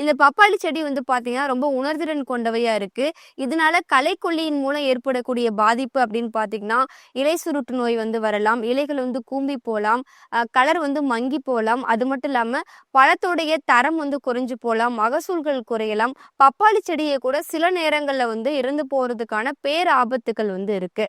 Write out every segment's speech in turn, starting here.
இந்த பப்பாளி செடி வந்து பார்த்தீங்கன்னா ரொம்ப உணர்திறன் கொண்டவையா இருக்கு. இதனால களைக்கொல்லியின் மூலம் ஏற்படக்கூடிய பாதிப்பு அப்படின்னு பார்த்தீங்கன்னா இலை சுருட்டு நோய் வந்து வரலாம் இலைகள் வந்து கூம்பி போகலாம் கலர் வந்து மங்கி போகலாம் அது மட்டும் இல்லாமல் பழத்துடைய தரம் வந்து குறைஞ்சு போகலாம் மகசூல்கள் குறையலாம். பப்பாளி செடியை கூட சில நேரங்களில் வந்து இறந்து போகிறதுக்கான பேர் ஆபத்துகள் வந்து இருக்குது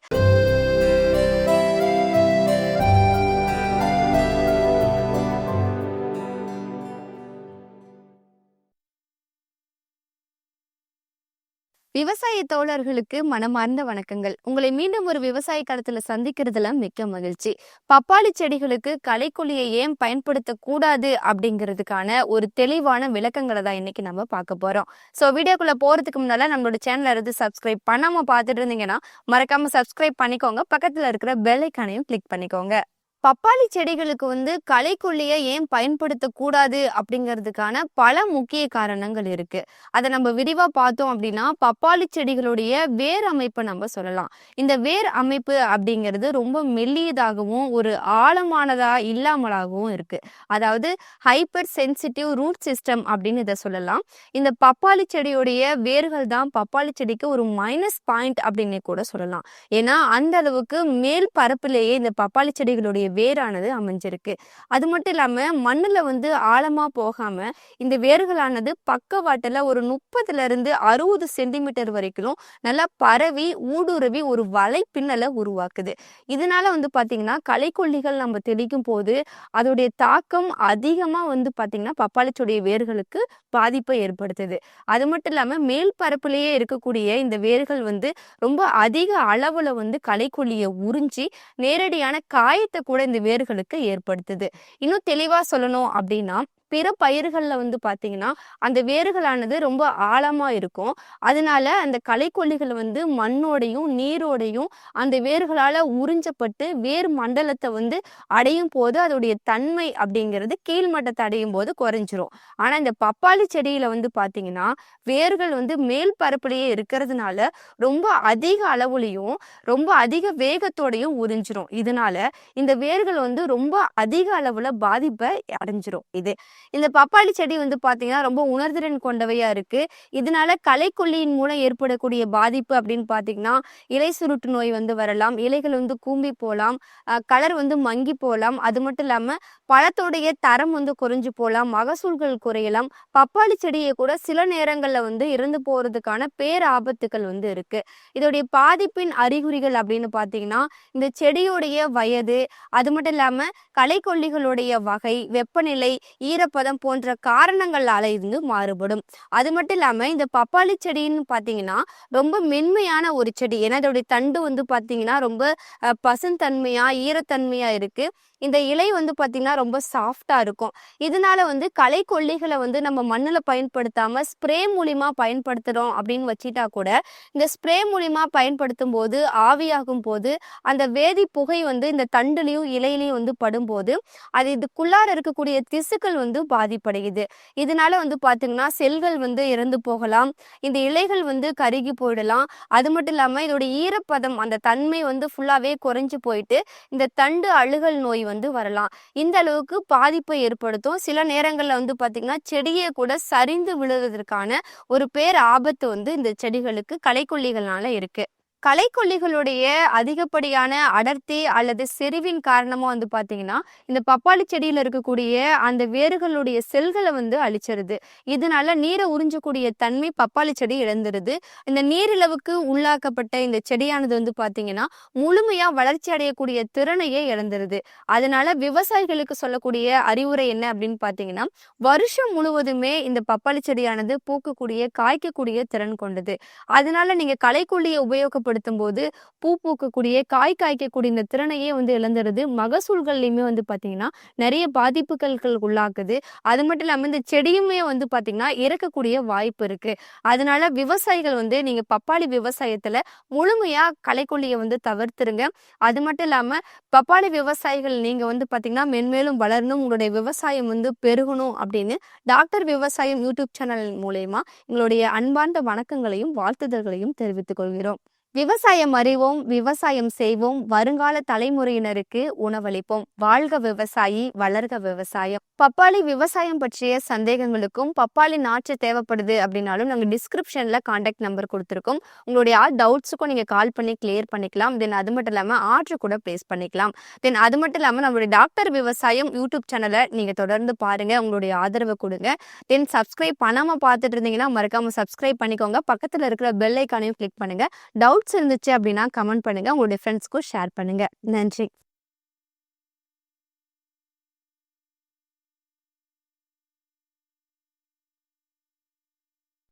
விவசாய தோழர்களுக்கு மனமார்ந்த வணக்கங்கள். உங்களை மீண்டும் ஒரு விவசாய களத்துல சந்திக்கிறதுல மிக்க மகிழ்ச்சி. பப்பாளி செடிகளுக்கு களைக்கொல்லியை ஏன் பயன்படுத்தக்கூடாது அப்படிங்கிறதுக்கான ஒரு தெளிவான விளக்கங்களை தான் இன்னைக்கு நம்ம பார்க்க போறோம். ஸோ வீடியோக்குள்ள போறதுக்கு முன்னால நம்மளோட சேனலை இருந்து சப்ஸ்கிரைப் பண்ணாம பார்த்துட்டு இருந்தீங்கன்னா மறக்காம சப்ஸ்கிரைப் பண்ணிக்கோங்க. பக்கத்துல இருக்கிற பெல் ஐக்கானையும் கிளிக் பண்ணிக்கோங்க. பப்பாளி செடிகளுக்கு வந்து களைக்கொல்லியை ஏன் பயன்படுத்தக்கூடாது அப்படிங்கிறதுக்கான பல முக்கிய காரணங்கள் இருக்கு. அதை நம்ம விரிவா பார்த்தோம் அப்படின்னா பப்பாளி செடிகளுடைய வேர் அமைப்பை நம்ம சொல்லலாம். இந்த வேர் அமைப்பு அப்படிங்கிறது ரொம்ப மெல்லியதாகவும் ஒரு ஆழமானதா இல்லாமலாகவும் இருக்கு. அதாவது ஹைப்பர் சென்சிட்டிவ் ரூட் சிஸ்டம் அப்படின்னு இதை சொல்லலாம். இந்த பப்பாளி செடியுடைய வேர்கள் தான் பப்பாளி செடிக்கு ஒரு மைனஸ் பாயிண்ட் அப்படின்னு கூட சொல்லலாம். ஏன்னா அந்த அளவுக்கு மேல் பரப்பிலேயே இந்த பப்பாளி செடிகளுடைய வேரானது அமைஞ்சிருக்கு. அது மட்டும் இல்லாமல் மண்ணில் வந்து ஆழமாக போகாமல் இந்த வேர்களானது பக்கவாட்டில் ஒரு முப்பதுலேருந்து அறுபது சென்டிமீட்டர் வரைக்கும் நல்லா பரவி ஊடுருவி ஒரு வலை பின்னலை உருவாக்குது. இதனால வந்து பார்த்தீங்கன்னா களைக்கொல்லிகள் நம்ம தெளிக்கும் போது அதோடைய தாக்கம் அதிகமாக வந்து பார்த்தீங்கன்னா பப்பாளிச்சுடைய வேர்களுக்கு பாதிப்பை ஏற்படுத்துது. அது மட்டும் இல்லாமல் மேல் பரப்புலேயே இருக்கக்கூடிய இந்த வேர்கள் வந்து ரொம்ப அதிக அளவில் வந்து களைக்கொல்லியை உறிஞ்சி நேரடியான காயத்தை கூட இந்த வேர்களுக்கு ஏற்படுத்துது. இன்னும் தெளிவா சொல்லணும் அப்படின்னா பிற பயிர்களில் வந்து பார்த்தீங்கன்னா அந்த வேர்களானது ரொம்ப ஆழமாக இருக்கும். அதனால அந்த களைக்கொல்லிகள் வந்து மண்ணோடையும் நீரோடையும் அந்த வேர்களால் உறிஞ்சப்பட்டு வேர் மண்டலத்தை வந்து அடையும் போது அதோடைய தன்மை அப்படிங்கிறது கீழ்மட்டத்தை அடையும் போது குறைஞ்சிரும். ஆனால் இந்த பப்பாளி செடியில் வந்து பார்த்தீங்கன்னா வேர்கள் வந்து மேல் பரப்புலேயே இருக்கிறதுனால ரொம்ப அதிக அளவுலையும் ரொம்ப அதிக வேகத்தோடையும் உறிஞ்சிரும். இதனால இந்த வேர்கள் வந்து ரொம்ப அதிக அளவில் பாதிப்பை அடைஞ்சிரும். இது இந்த பப்பாளி செடி வந்து பாத்தீங்கன்னா ரொம்ப உணர்திறன் கொண்டவையா இருக்கு. இதனால களைக்கொல்லியின் மூலம் ஏற்படக்கூடிய பாதிப்பு அப்படின்னு பாத்தீங்கன்னா இலை சுருட்டு நோய் வந்து வரலாம் இலைகள் வந்து கூம்பி போகலாம் கலர் வந்து மங்கி போகலாம் அது மட்டும் இல்லாம பழத்தோடைய தரம் வந்து குறைஞ்சு போகலாம் மகசூல்கள் குறையலாம். பப்பாளி செடியை கூட சில நேரங்கள்ல வந்து இறந்து போறதுக்கான பேர் ஆபத்துக்கள் வந்து இருக்கு. இதோடைய பாதிப்பின் அறிகுறிகள் அப்படின்னு பாத்தீங்கன்னா இந்த செடியுடைய வயது அது மட்டும் இல்லாம களைக்கொல்லிகளுடைய வகை வெப்பநிலை ஈர ஈரப்பதம் போன்ற காரணங்களால இருந்து மாறுபடும். அது மட்டும் இல்லாம இந்த பப்பாளி செடின்னு பாத்தீங்கன்னா ரொம்ப மென்மையான ஒரு செடி. ஏன்னா இதோடைய தண்டு வந்து பாத்தீங்கன்னா ரொம்ப பசுந்தன்மையா ஈரத்தன்மையா இருக்கு. இந்த இலை வந்து பார்த்தீங்கன்னா ரொம்ப சாஃப்டாக இருக்கும். இதனால வந்து களைக்கொல்லிகளை வந்து நம்ம மண்ணில் பயன்படுத்தாமல் ஸ்ப்ரே மூலிமா பயன்படுத்துகிறோம் அப்படின்னு வச்சிட்டா கூட இந்த ஸ்ப்ரே மூலிமா பயன்படுத்தும் போது ஆவியாகும் போது அந்த வேதி புகை வந்து இந்த தண்டுலையும் இலையிலையும் வந்து படும்போது அது இதுக்குள்ளார இருக்கக்கூடிய திசுக்கள் வந்து பாதிப்படையுது. இதனால வந்து பார்த்தீங்கன்னா செல்கள் வந்து இறந்து போகலாம். இந்த இலைகள் வந்து கருகி போயிடலாம். அது மட்டும் இல்லாமல் இதோட ஈரப்பதம் அந்த தன்மை வந்து ஃபுல்லாகவே குறைஞ்சு போயிட்டு இந்த தண்டு அழுகல் நோய் வந்து வரலாம். இந்த அளவுக்கு பாதிப்பை ஏற்படுத்தும். சில நேரங்களில் வந்து பார்த்திங்கன்னா செடியை கூட சரிந்து விழுவதற்கான ஒரு பேர் ஆபத்து வந்து இந்த செடிகளுக்கு களைக்கொல்லிகள்னால இருக்குது களைக்கொல்லிகளுடைய அதிகப்படியான அடர்த்தி அல்லது செறிவின் காரணமாக வந்து பார்த்தீங்கன்னா இந்த பப்பாளி செடியில் இருக்கக்கூடிய அந்த வேர்களுடைய செல்களை வந்து அழிச்சிருது. இதனால நீரை உறிஞ்சக்கூடிய தன்மை பப்பாளி செடி இழந்துருது. இந்த நீரிழவுக்கு உள்ளாக்கப்பட்ட இந்த செடியானது வந்து பார்த்தீங்கன்னா முழுமையாக வளர்ச்சி அடையக்கூடிய திறனையே இழந்துருது. அதனால விவசாயிகளுக்கு சொல்லக்கூடிய அறிவுரை என்ன அப்படின்னு பார்த்தீங்கன்னா வருஷம் முழுவதுமே இந்த பப்பாளி செடியானது பூக்கக்கூடிய காய்க்கக்கூடிய திறன் கொண்டது. அதனால நீங்கள் களைக்கொல்லியை உபயோகப்படுத்த பயன்படுத்தும் போது பூ பூக்கக்கூடிய காய் காய்க்கக்கூடிய இந்த திறனையே வந்து இழந்துடுது. மகசூல்கள்லையுமே வந்து பார்த்தீங்கன்னா நிறைய பாதிப்புகள் உள்ளாக்குது. அது மட்டும் இல்லாமல் இந்த செடியுமே வந்து பார்த்தீங்கன்னா இறக்கக்கூடிய வாய்ப்பு இருக்கு. அதனால விவசாயிகள் வந்து நீங்க பப்பாளி விவசாயத்துல முழுமையா களைக்கொல்லியை வந்து தவிர்த்துருங்க. அது மட்டும் இல்லாம பப்பாளி விவசாயிகள் நீங்க வந்து பார்த்தீங்கன்னா மென்மேலும் வளரணும் உங்களுடைய விவசாயம் வந்து பெருகணும் அப்படின்னு டாக்டர் விவசாயம் யூடியூப் சேனல் மூலயமா எங்களுடைய அன்பார்ந்த வணக்கங்களையும் வாழ்த்துதல்களையும் தெரிவித்துக் கொள்கிறோம். விவசாயம் அறிவோம் விவசாயம் செய்வோம் வருங்கால தலைமுறையினருக்கு உணவளிப்போம். வாழ்க விவசாயி வளர்க விவசாயம். பப்பாளி விவசாயம் பற்றிய சந்தேகங்களுக்கும் பப்பாளி நாற்று தேவைப்படுது அப்படின்னாலும் நாங்கள் டிஸ்கிரிப்ஷன்ல காண்டாக்ட் நம்பர் கொடுத்துருக்கோம். உங்களுடைய டவுட்ஸுக்கும் நீங்க கால் பண்ணி கிளியர் பண்ணிக்கலாம். தென் அது மட்டும் இல்லாம ஆர்டர் கூட பிளேஸ் பண்ணிக்கலாம். தென் அது மட்டும் இல்லாம நம்மளுடைய டாக்டர் விவசாயம் யூடியூப் சேனலை நீங்க தொடர்ந்து பாருங்க. உங்களுடைய ஆதரவை கொடுங்க. தென் சப்ஸ்கிரைப் பண்ணாம பார்த்துட்டு இருந்தீங்கன்னா மறக்காம சப்ஸ்கிரைப் பண்ணிக்கோங்க. பக்கத்துல இருக்கிற பெல் ஐக்கானையும் கிளிக் பண்ணுங்க. டவுட்ஸ் இருந்துச்சு அப்படின்னா கமெண்ட் பண்ணுங்கள் உங்களுடைய ஃப்ரெண்ட்ஸ்க்கும் ஷேர் பண்ணுங்கள் நன்றி.